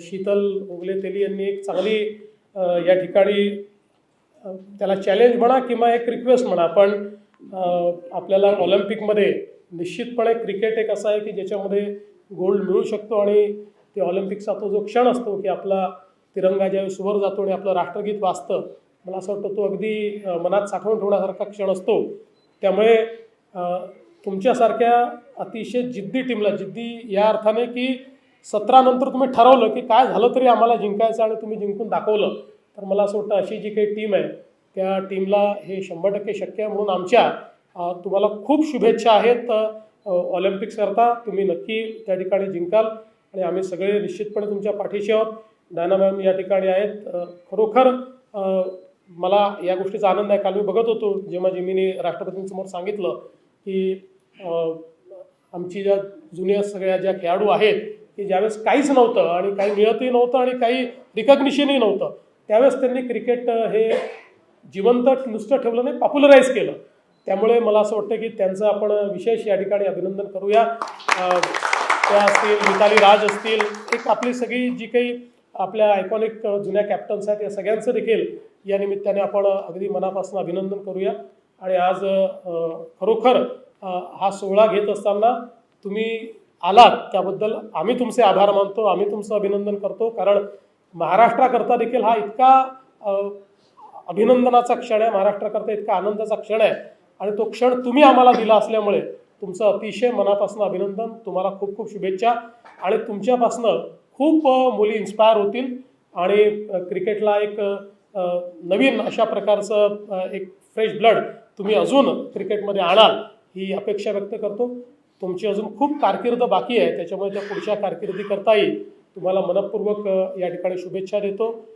शीतल उगले तेली यांनी एक चांगली या ठिकाणी त्याला चॅलेंज म्हणा किंवा एक रिक्वेस्ट म्हणा पण आपल्याला ऑलिम्पिकमध्ये निश्चितपणे क्रिकेट एक असा आहे की ज्याच्यामध्ये गोल्ड मिळू शकतो आणि ते ऑलिम्पिकचा तो जो क्षण असतो की आपला तिरंगा ज्यावेळेस वर जातो आणि आपलं राष्ट्रगीत वाचतं मला असं वाटतं तो अगदी मनात साठवून ठेवण्यासारखा क्षण असतो. त्यामुळे तुमच्यासारख्या अतिशय जिद्दी टीमला जिद्दी या अर्थाने की सतरा नंतर तुम्ही ठरवलं की काय झालं तरी आम्हाला जिंकायचं आणि तुम्ही जिंकून दाखवलं. तर मला असं वाटतं अशी जी काही टीम आहे त्या टीमला हे शंभर टक्के शक्य आहे म्हणून आमच्या तुम्हाला खूप शुभेच्छा आहेत. ऑलिम्पिक्सकरता तुम्ही नक्की त्या ठिकाणी जिंकाल आणि आम्ही सगळे निश्चितपणे तुमच्या पाठीशी आहोत. डायना मॅम या ठिकाणी आहेत. खरोखर मला या गोष्टीचा आनंद आहे. काल मी बघत होतो जेव्हा जिमीने राष्ट्रपतींसमोर सांगितलं की आमची ज्या जुन्या सगळ्या ज्या खेळाडू आहेत की ज्यावेळेस काहीच नव्हतं आणि काही मिळतही नव्हतं आणि काही रिकग्निशनही नव्हतं त्यावेळेस त्यांनी क्रिकेट हे जिवंत नुसतं ठेवलं नाही पॉप्युलराईज केलं. त्यामुळे मला असं वाटतं की त्यांचं आपण विशेष या ठिकाणी अभिनंदन करूया. त्या असतील मिताली राज असतील एक आपली सगळी जी काही आपल्या आयकॉनिक जुन्या कॅप्टन्स आहेत या सगळ्यांचं देखील या निमित्ताने आपण अगदी मनापासून अभिनंदन करूया. आणि आज खरोखर हा सोहळा घेत असताना तुम्ही आलात त्याबद्दल आम्ही तुमचे आभार मानतो आम्ही तुमचं अभिनंदन करतो. कारण महाराष्ट्राकरता देखील हा इतका अभिनंदनाचा क्षण आहे महाराष्ट्राकरता इतका आनंदाचा क्षण आहे. आणि तो क्षण तुम्ही आम्हाला दिला असल्यामुळे तुमचं अतिशय मनापासून अभिनंदन तुम्हाला खूप खूप शुभेच्छा. आणि तुमच्यापासनं खूप मुली इन्स्पायर होतील. आणि क्रिकेटला एक नवीन अशा प्रकारचं एक फ्रेश ब्लड तुम्ही अजून क्रिकेटमध्ये आणाल ही अपेक्षा व्यक्त करतो. तुमची अजून खूप कारकीर्द बाकी आहे त्याच्यामुळे त्या पुढच्या कारकिर्दीकरताही तुम्हाला मनपूर्वक या ठिकाणी शुभेच्छा देतो.